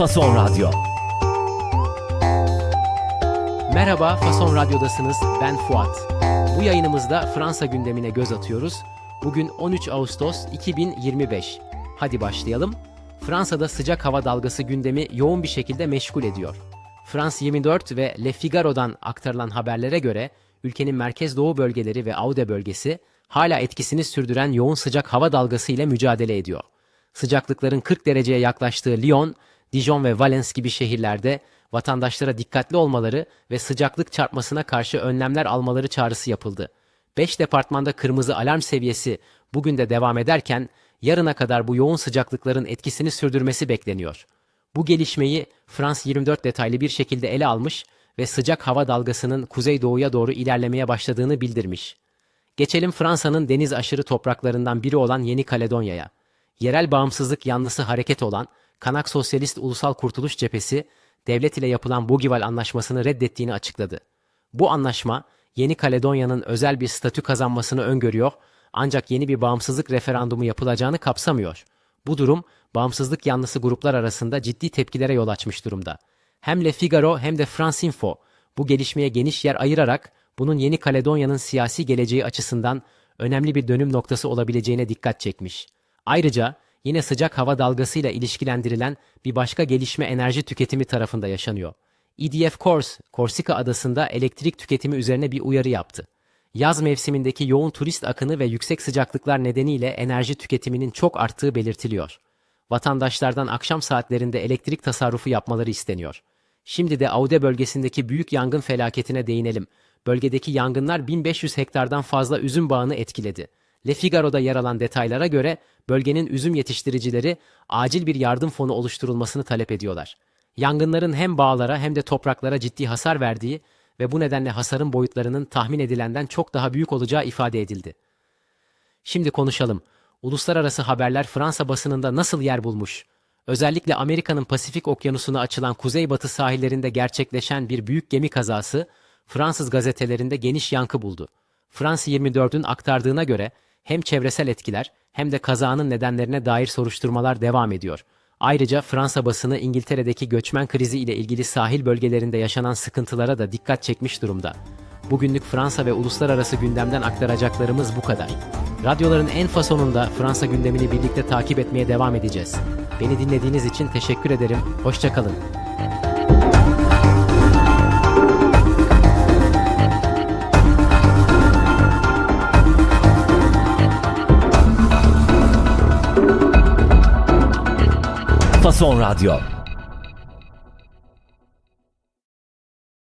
Fason Radyo. Merhaba, Fason Radyo'dasınız. Ben Fuat. Bu yayınımızda Fransa gündemine göz atıyoruz. Bugün 13 Ağustos 2025. Hadi başlayalım. Fransa'da sıcak hava dalgası gündemi yoğun bir şekilde meşgul ediyor. France 24 ve Le Figaro'dan aktarılan haberlere göre ülkenin merkez doğu bölgeleri ve Aude bölgesi hala etkisini sürdüren yoğun sıcak hava dalgası ile mücadele ediyor. Sıcaklıkların 40 dereceye yaklaştığı Lyon, Dijon ve Valence gibi şehirlerde vatandaşlara dikkatli olmaları ve sıcaklık çarpmasına karşı önlemler almaları çağrısı yapıldı. 5 departmanda kırmızı alarm seviyesi bugün de devam ederken yarına kadar bu yoğun sıcaklıkların etkisini sürdürmesi bekleniyor. Bu gelişmeyi Frans 24 detaylı bir şekilde ele almış ve sıcak hava dalgasının kuzeydoğuya doğru ilerlemeye başladığını bildirmiş. Geçelim Fransa'nın deniz aşırı topraklarından biri olan Yeni Kaledonya'ya. Yerel bağımsızlık yanlısı hareket olan Kanak Sosyalist Ulusal Kurtuluş Cephesi, devlet ile yapılan Bougival Anlaşması'nı reddettiğini açıkladı. Bu anlaşma, Yeni Kaledonya'nın özel bir statü kazanmasını öngörüyor ancak yeni bir bağımsızlık referandumu yapılacağını kapsamıyor. Bu durum, bağımsızlık yanlısı gruplar arasında ciddi tepkilere yol açmış durumda. Hem Le Figaro hem de France Info bu gelişmeye geniş yer ayırarak bunun Yeni Kaledonya'nın siyasi geleceği açısından önemli bir dönüm noktası olabileceğine dikkat çekmiş. Ayrıca yine sıcak hava dalgasıyla ilişkilendirilen bir başka gelişme enerji tüketimi tarafında yaşanıyor. EDF Kors, Korsika adasında elektrik tüketimi üzerine bir uyarı yaptı. Yaz mevsimindeki yoğun turist akını ve yüksek sıcaklıklar nedeniyle enerji tüketiminin çok arttığı belirtiliyor. Vatandaşlardan akşam saatlerinde elektrik tasarrufu yapmaları isteniyor. Şimdi de Aude bölgesindeki büyük yangın felaketine değinelim. Bölgedeki yangınlar 1500 hektardan fazla üzüm bağını etkiledi. Le Figaro'da yer alan detaylara göre bölgenin üzüm yetiştiricileri acil bir yardım fonu oluşturulmasını talep ediyorlar. Yangınların hem bağlara hem de topraklara ciddi hasar verdiği ve bu nedenle hasarın boyutlarının tahmin edilenden çok daha büyük olacağı ifade edildi. Şimdi konuşalım. Uluslararası haberler Fransa basınında nasıl yer bulmuş? Özellikle Amerika'nın Pasifik Okyanusu'na açılan kuzeybatı sahillerinde gerçekleşen bir büyük gemi kazası Fransız gazetelerinde geniş yankı buldu. Fransa 24'ün aktardığına göre hem çevresel etkiler hem de kazanın nedenlerine dair soruşturmalar devam ediyor. Ayrıca Fransa basını İngiltere'deki göçmen krizi ile ilgili sahil bölgelerinde yaşanan sıkıntılara da dikkat çekmiş durumda. Bugünlük Fransa ve uluslararası gündemden aktaracaklarımız bu kadar. Radyoların en fasonunda Fransa gündemini birlikte takip etmeye devam edeceğiz. Beni dinlediğiniz için teşekkür ederim. Hoşçakalın. Fason Radyo.